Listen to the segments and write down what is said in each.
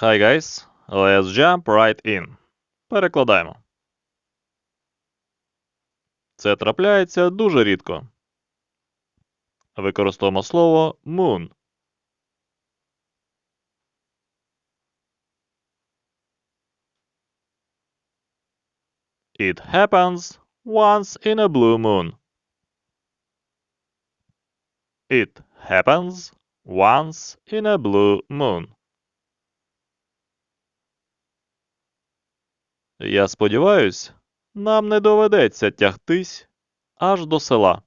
Hi guys, let's jump right in. Перекладаємо. Це трапляється дуже рідко. Використовуємо слово moon. It happens once in a blue moon. It happens once in a blue moon. Я сподіваюсь, нам не доведеться тягтись аж до села.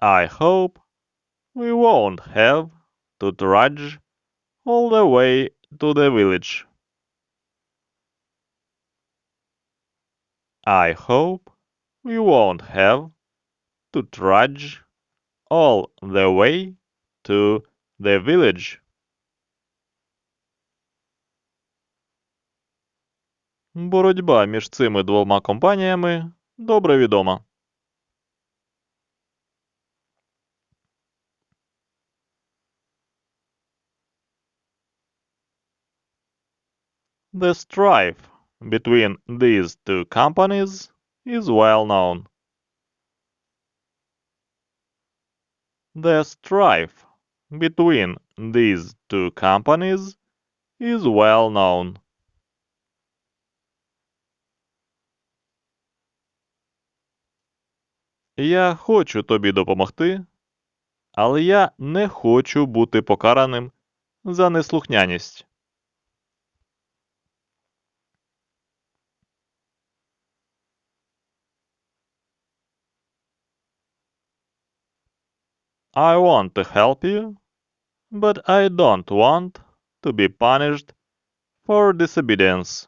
I hope we won't have to trudge all the way to the village. I hope we won't have to trudge all the way to the village. Боротьба між цими двома компаніями добре відома. The strife between these two companies is well known. The strife between these two companies is well known. Я хочу тобі допомогти, але я не хочу бути покараним за неслухняність. I want to help you, but I don't want to be punished for disobedience.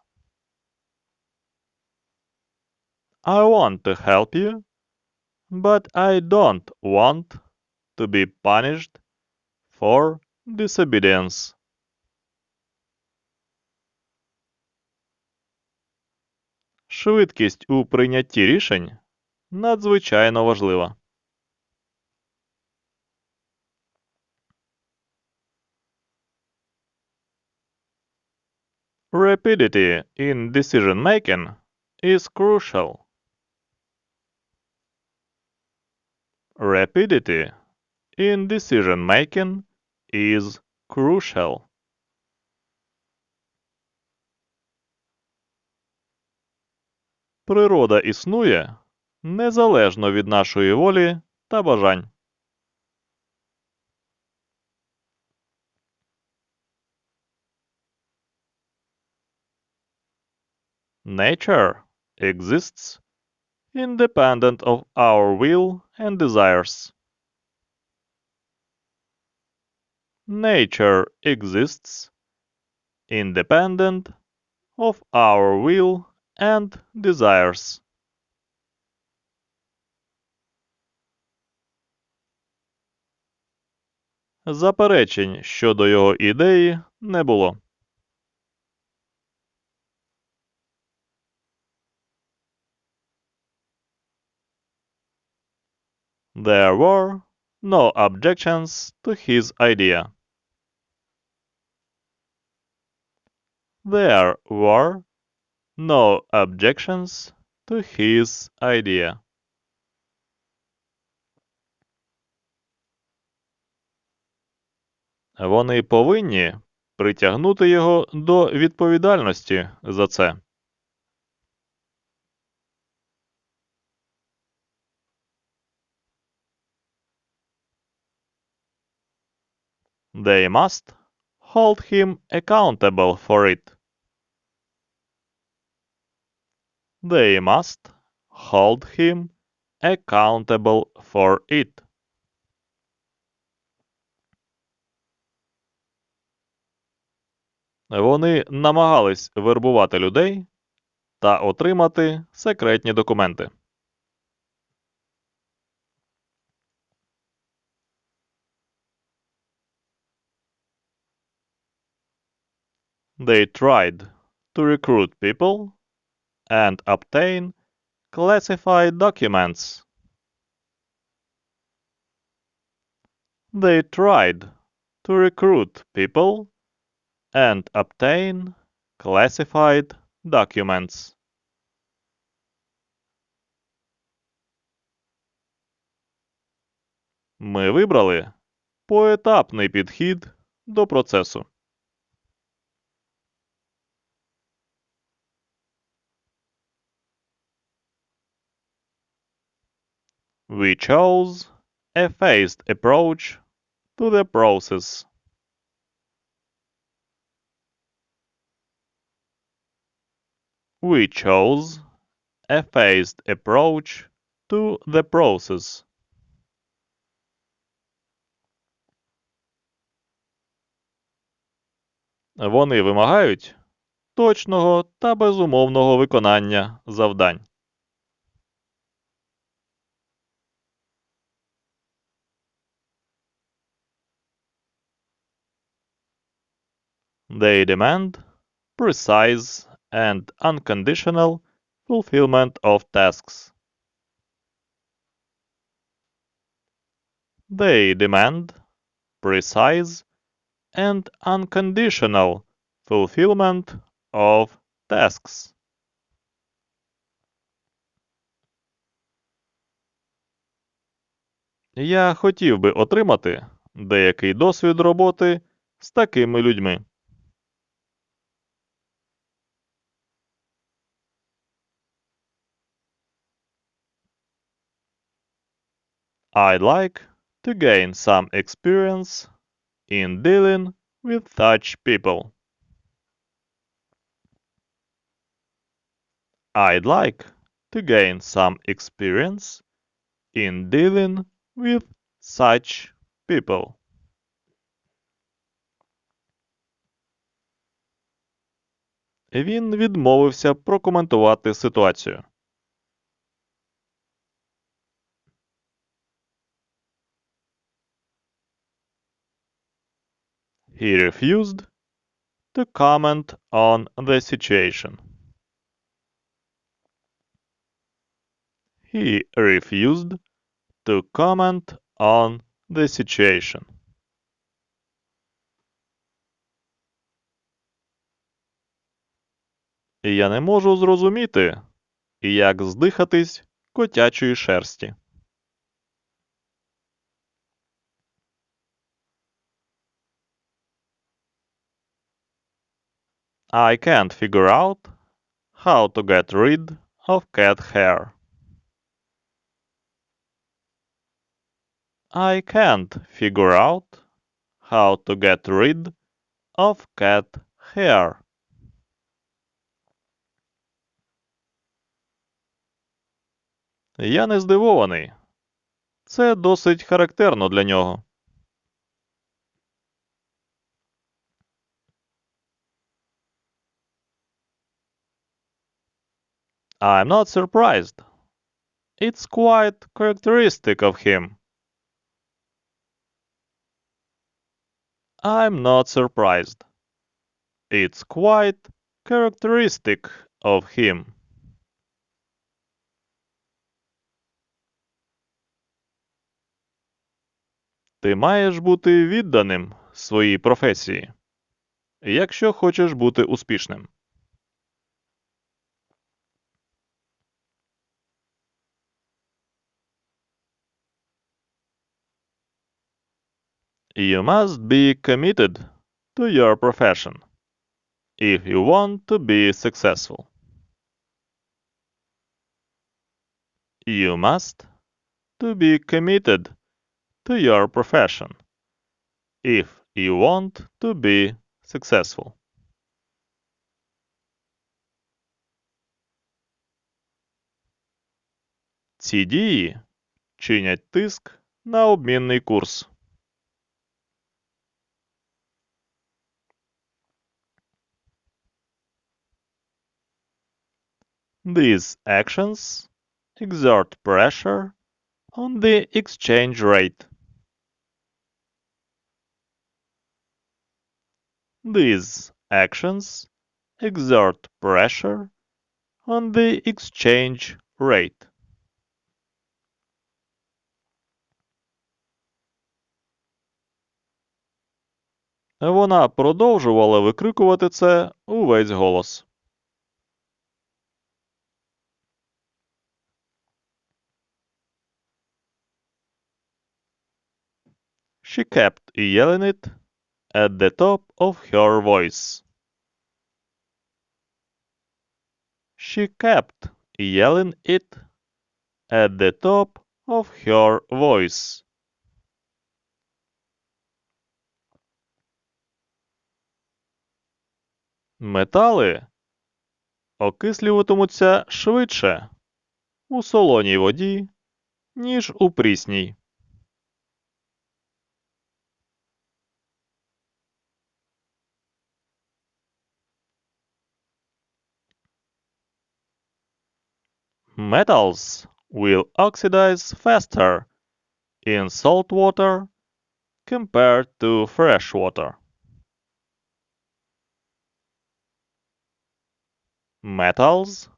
I want to help you, but I don't want to be punished for disobedience. Швидкість у прийнятті рішень надзвичайно важлива. Rapidity in decision making is crucial. Rapidity in decision making is crucial. Природа існує незалежно від нашої волі та бажань. Nature exists independent of our will and desires. Nature exists independent of our will and desires. Заперечень щодо його ідеї не було. There were no objections to his idea. There were no objections to his idea. Вони повинні притягнути його до відповідальності за це. They must hold him accountable for it. They must hold him accountable for it. Вони намагались вербувати людей та отримати секретні документи. They tried to recruit people and obtain classified documents. They tried to recruit people and obtain classified documents. Ми вибрали поетапний підхід до процесу. We chose a phased approach to the process. We chose a phased approach to the process. Вони вимагають точного та безумовного виконання завдань. They demand precise and unconditional fulfillment of tasks. They demand precise and unconditional fulfillment of tasks. Я хотів би отримати деякий досвід роботи з такими людьми. I'd like to gain some experience in dealing with such people. I'd like to gain some experience in dealing with such people. Він відмовився прокоментувати ситуацію. He refused to comment on the situation. He refused to comment on the situation. Я не можу зрозуміти, як здихатись котячої шерсті. I can't figure out how to get rid of cat hair. I can't figure out how to get rid of cat hair. Я не здивований. Це досить характерно для нього. I'm not surprised. It's quite characteristic of him. I'm not surprised. It's quite characteristic of him. Ти маєш бути відданим своїй професії, якщо хочеш бути успішним. You must be committed to your profession if you want to be successful. You must to be committed to your profession if you want to be successful. Ці дії чинять тиск на обмінний курс. These actions exert pressure on the exchange rate. These actions exert pressure on the exchange rate. Вона продовжувала викрикувати це увесь голос. She kept yelling it at the top of her voice. She kept yelling it at the top of her voice. Метали окислюватимуться швидше у солоній воді, ніж у прісній. Metals will oxidize faster in salt water compared to fresh water. Metals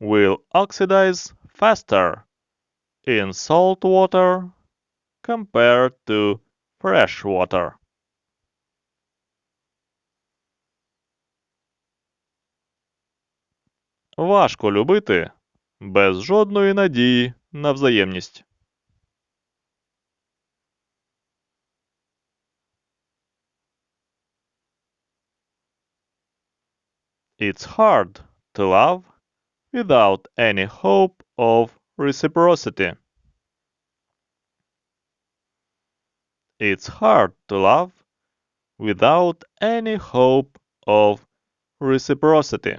will oxidize faster in salt water compared to fresh water. Важко любити без жодної надії на взаємність. It's hard to love without any hope of reciprocity. It's hard to love without any hope of reciprocity.